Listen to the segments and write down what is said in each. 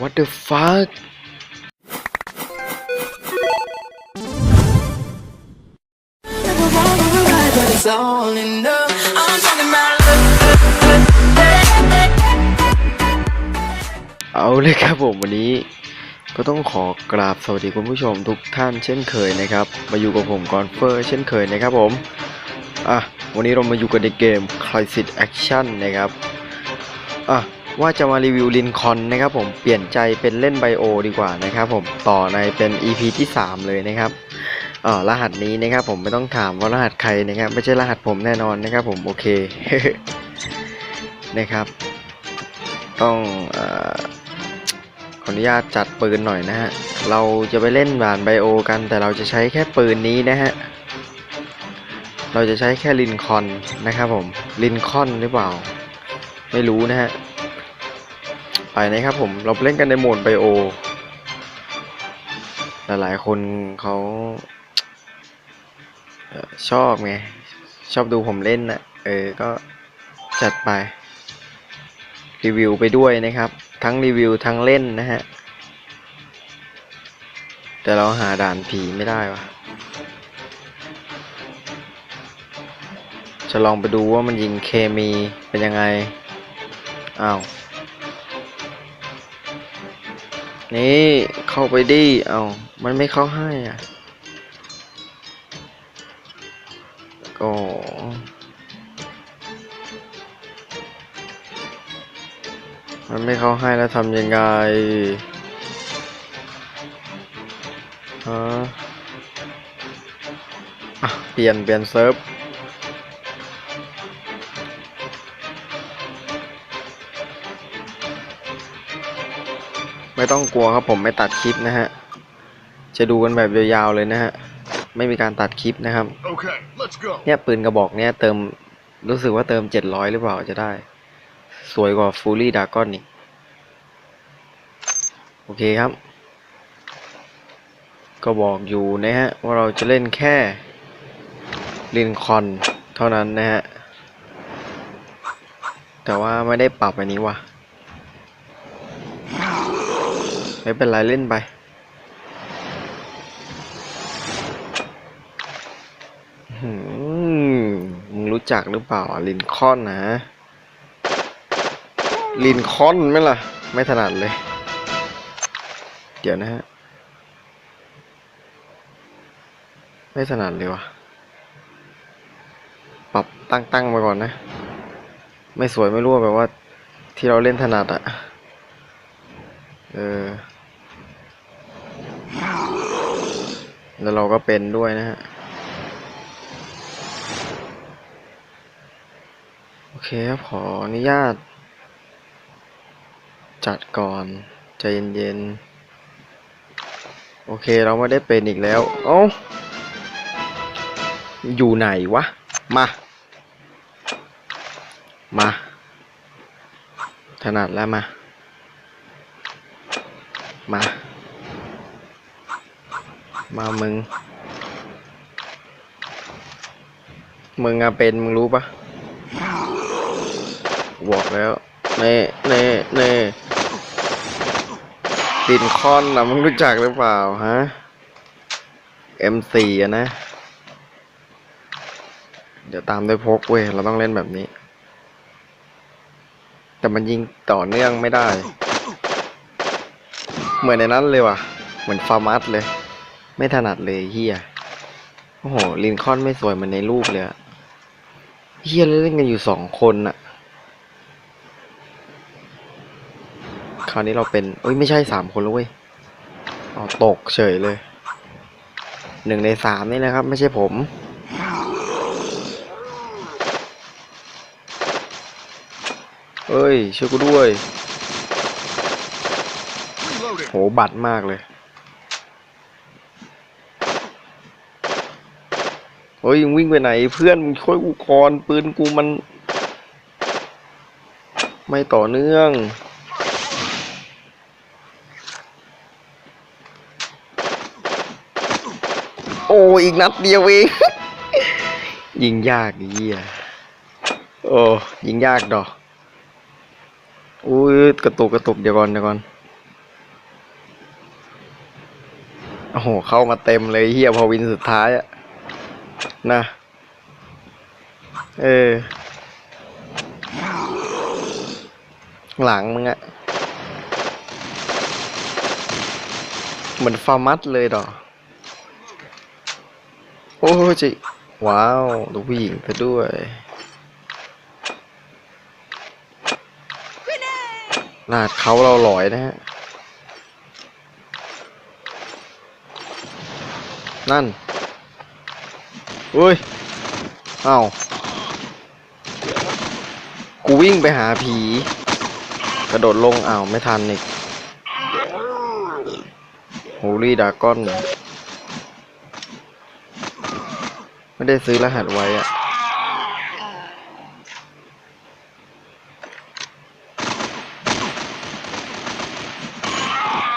What the fuck เอาเลยครับผมวันนี้ ก็ต้องขอกราบสวัสดีคุณผู้ชมทุกท่านเช่นเคยนะครับ มาอยู่กับผมกอนเฟอร์เช่นเคยนะครับผมอะวันนี้เรามาอยู่กันในเกม Crisis Action นะครับอะ ว่าจะมารีวิวลินคอนนะครับผมเปลี่ยนใจเป็นเล่นไบโอดีกว่านะครับผมต่อในเป็น EP ที่ 3 เลยนะครับอ่ารหัสนี้นะครับผมไม่ต้องถามว่ารหัสใครนะครับ ไม่ใช่รหัสผมแน่นอนนะครับผมโอเคนะครับ ต้องออขออนุญาตจัดปืนหน่อยนะฮะเราจะไปเล่นบานไบโอ กันแต่เราจะใช้แค่ปืนนี้นะฮะเราจะใช้แค่ลินคอนนะครับผมลินคอนหรือเปล่า ไม่รู้นะฮะ ไปนะครับผมเราเล่นกันในโหมดไบโอ หลายๆคนเขาชอบไง ชอบดูผมเล่นนะเออ ก็จัดไป รีวิวไปด้วยนะครับ ทั้งรีวิวทั้งเล่นนะฮะ แต่เราหาด่านผีไม่ได้วะจะลองไปดูว่ามันยิงเคมีเป็นยังไง อ้าว นี่เข้าไปดิเอา้ามันไม่เข้าให้อะก็มันไม่เข้าให้แล้วทำยังไงฮะอะเปลี่ยนเปลี่ยนเซิร์ฟ ไม่ต้องกลัวครับผมไม่ตัดคลิปนะฮะ จะดูกันแบบยาวๆเลยนะฮะ ไม่มีการตัดคลิปนะครับ Okay, let's go. เนี่ยปืนกระบอกเนี่ยเติมรู้สึกว่าเติมเจ็ดร้อยหรือเปล่าจะได้ สวยกว่าฟูลี่ดากอนอีก โอเคครับ ก็บอกอยู่นะฮะ ว่าเราจะเล่นแค่ลินคอนเท่านั้นนะฮะ แต่ว่าไม่ได้ปรับอันนี้ว่ะ ไม่เป็นไรเล่นไป มึงรู้จักหรือเปล่าลินคอนนะ ลินคอนไหมล่ะ ไม่ถนัดเลย เดี๋ยวนะฮะ ไม่ถนัดเลยวะปรับตั้งตั้งๆไปก่อนนะ ไม่สวยไม่รู้แบบว่าที่เราเล่นถนัดอะเออ แล้วเราก็เป็นด้วยนะฮะ โอเคครับขออนุญาต จัดก่อน ใจเย็นๆ โอเคเราไม่ได้เป็นอีกแล้ว เอ้า อยู่ไหนวะ มา มา ถนัดแล้วมา มา มามึง มึงอะเป็นมึงรู้ปะบอกแล้ว เน่เน่เน่ลินคอนนะมึงรู้จักหรือเปล่าฮะ M4 อะนะ เดี๋ยวตามด้วยพกเว้ย เราต้องเล่นแบบนี้ แต่มันยิงต่อเนื่องไม่ได้ เหมือนในนั้นเลยว่ะ เหมือนฟาร์มัสเลย ไม่ถนัดเลยเฮียโอ้โหลินคอนไม่สวยเหมือนในรูปเลยเฮียเล่นกันอยู่สองคนอะคราวนี้เราเป็นเอ้ยไม่ใช่สามคนแล้วเว้ยเอาตกเฉยเลยหนึ่งในสามนี่นะครับ ไม่ใช่ผม เอ้ยช่วยกูด้วย โหบัตรมากเลย เฮ้ยวิ่งไปไหน เพื่อนมึงช่วยกูก่อนปืนกูมัน ไม่ต่อเนื่องโอ้อีกนัดเดียวเองยิงยากเหี้ยโอ้ยิงยากดอกอุ้ยกระตุกกระตุกเดี๋ยวก่อนเดี๋ยวก่อนโอ้โหเข้ามาเต็มเลยเฮียพอวินสุดท้ายอะ นะ เออ หลังมึงอะเหมือนฟาร์มัสเลยดอกโอ้จิว้าวดูผู้หญิงเธอด้วยลาดเขาเราหลอยนะฮะ นั่น อุ้ยเอ้ากูวิ่งไปหาผี กระโดดลงอ้าวไม่ทันอีกฮูลี่ดาก้อน ไม่ได้ซื้อรหัสไว้อะ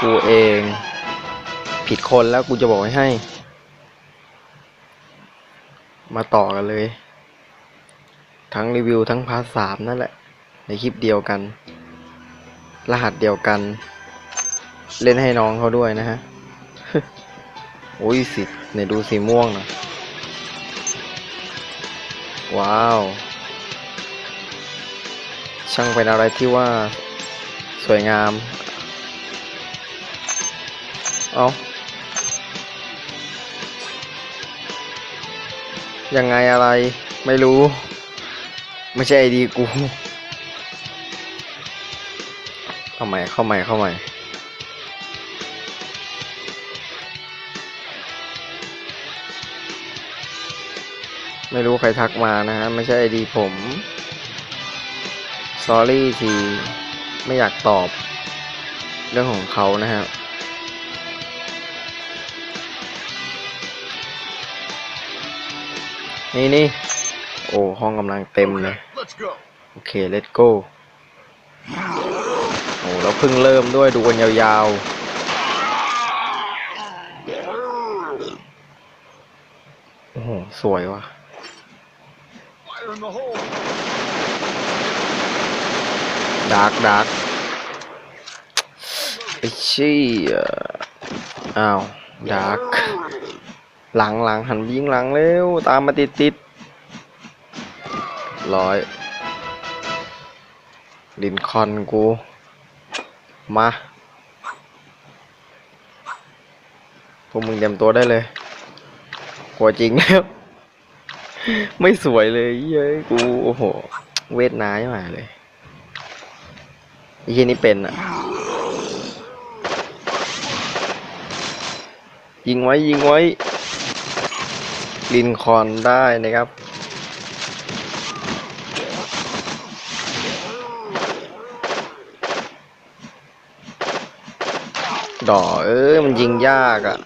กูเอง ผิดคนแล้วกูจะบอกให้ มาต่อกันเลย ทั้งรีวิวทั้งพาร์ทสามนั่นแหละ ในคลิปเดียวกัน รหัสเดียวกัน เล่นให้น้องเขาด้วยนะฮะ โอ้ยสิไหนดูสีม่วงน่อยว้าว ช่างเป็นอะไรที่ว่าสวยงาม เอา ยังไงอะไรไม่รู้ ไม่ใช่ไอดีกู เข้าใหม่เข้าใหม่เข้าใหม่ไม่รู้ใครทักมานะฮะ ไม่ใช่ไอดีผม s อรี่ที ไม่อยากตอบ เรื่องของเขานะฮะ นี่นี่โอ้ห้องกำลังเต็มเลย โอเค let's go โอ้แล้วเพิ่งเริ่มด้วยดูกันยาวๆ โอ้โห สวยว่ะดาร์กดาร์กไอ้ชี้อ้าวดาร์ก หลังหลังหันยิงหลังเร็ว ตามมาติดติดร้อยลินคอนกู มาพวกมึงเตรียมตัวได้เลยกลัวจริงแล้ว ไม่สวยเลยเย้ยกู โอ้โห เวทน้ายมาเลยไอ้ที่นี่เป็นอะ ยิงไว้ ยิงไว้ ลินคอนได้นะครับ ดอเอ้ยมันยิงยากอะ่ะ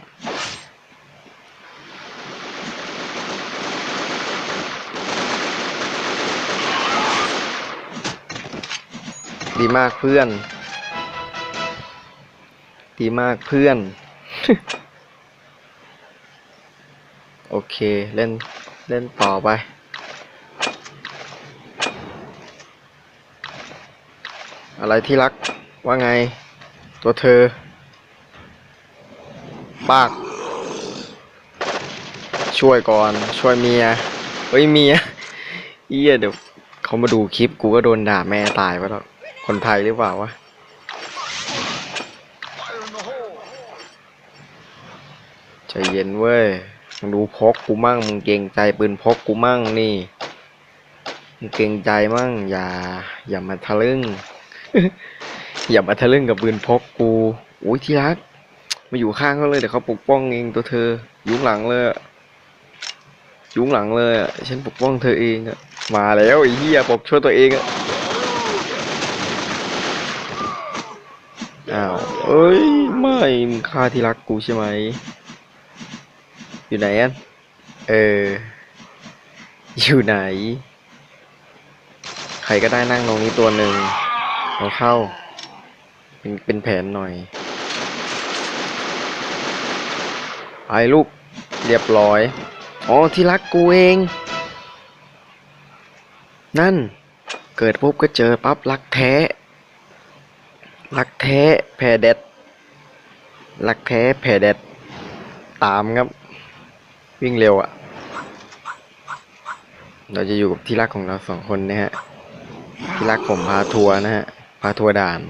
ดีมากเพื่อน ดีมากเพื่อน โอเค เล่น เล่นต่อไป อะไรที่รัก ว่าไง ตัวเธอ ปาก ช่วยก่อน ช่วยเมีย เฮ้ย เมียเอี้ยเดี๋ยวเขามาดูคลิป กูก็โดนด่าแม่ตายไปแล้ว คนไทยหรือเปล่าวะใจเย็นเว้ย ดูพกกูมั่งมึงเกรงใจปืนพกกูมั่งนี่มึงเกรงใจมั่งอย่า อย่ามาทะลึ่ง อย่ามาทะลึ่งกับปืนพกกูอุ้ยที่รักมาอยู่ข้างเขาเลยเดี๋ยวเขาปกป้องเองตัวเธอ ยุ้งหลังเลยยุ้งหลังเลยฉันปกป้องเธอเองอะมาแล้วไอ้เหี้ยปกช่วยตัวเองอะอ้าวเอ้ยไม่มึงฆ่าที่รักกูใช่ไหม อยู่ไหนอันเออ อยู่ไหน ใครก็ได้นั่งตรงนี้ตัวหนึ่งเอาเข้า เป็นเป็นแผนหน่อยไปลูก เรียบร้อยอ๋อที่รักกูเอง นั่น เกิดปุ๊บก็เจอปั๊บรักแท้ รักแท้แผ่เด็ดรักแท้แผ่เด็ดตามครับ วิ่งเร็วอะ่ะ เราจะอยู่กับที่รักของเราสองคนนะฮะ ที่รักผมพาทัวร์นะฮะ พาทัวร์ด่าน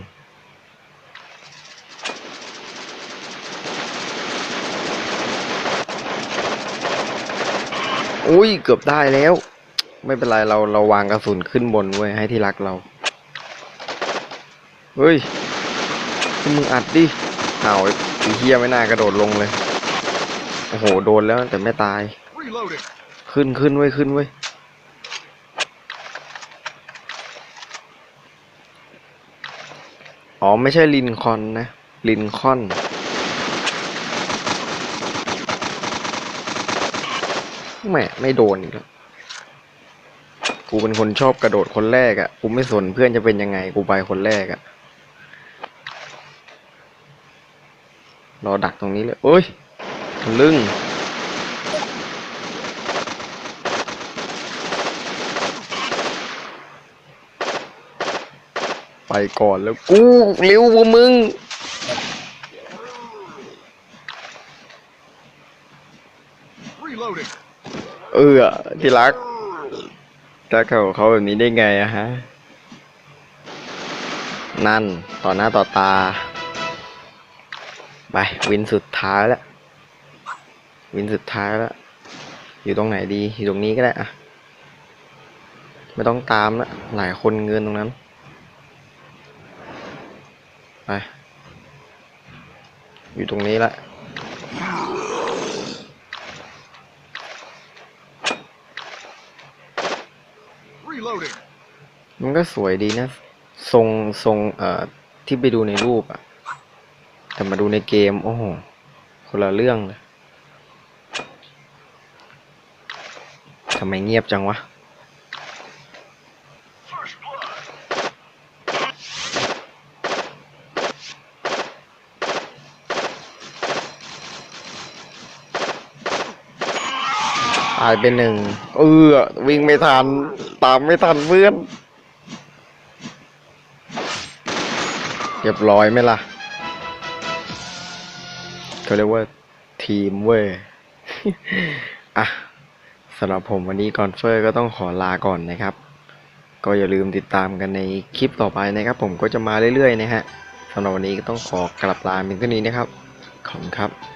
อุ้ยเกือบได้แล้ว ไม่เป็นไรเราเราวางกระสุนขึ้นบนไว้ยให้ที่รักเรา เฮ้ยคุณมึงอัดดิเอาไอ้เฮียไม่น่ากระโดดลงเลย อ้โห โดนแล้วแต่ไม่ตาย Reloading. ขึ้นขึ้นเว้ยขึ้นเว้ยอ๋อ ไม่ใช่ลินคอนนะ ลินคอน แหม่ไม่โดนอีกแล้วกูเป็นคนชอบกระโดดคนแรกอะ่ะ กูไม่สนเพื่อนจะเป็นยังไง กูไปคนแรกอะ่ะ รอดักตรงนี้เลยเอ้ย ทะลึ่งไปก่อนแล้วกูเร็วกว่ามึง Reloading. เออที่รักถ้าเขาเขาแบบนี้ได้ไงอะฮะ นั่น ต่อหน้าต่อตา ไป วินสุดท้ายแล้ว วินสุดท้ายแล้ว อยู่ตรงไหนดี อยู่ตรงนี้ก็ได้อะไม่ต้องตามละหลายคนเงินตรงนั้น ไป อยู่ตรงนี้ละ Reloading. มันก็สวยดีนะ ทรงทรงเอ่อที่ไปดูในรูปอะแต่มาดูในเกม โอ้โห คนละเรื่องเลยำไมเงียบจังวะ ตายไปหนึ่ง เออ วิ่งไม่ทัน ตามไม่ทันเพื่อน เรียบร้อยไหมล่ะเขาเรียกว่าทีมเว้ย อะ สำหรับผมวันนี้กอนเฟอร์ก็ต้องขอลาก่อนนะครับ ก็อย่าลืมติดตามกันในคลิปต่อไปนะครับ ผมก็จะมาเรื่อยๆนะฮะสำหรับวันนี้ก็ต้องขอกลับลาเป็นเท่านี้นะครับ ขอบคุณครับ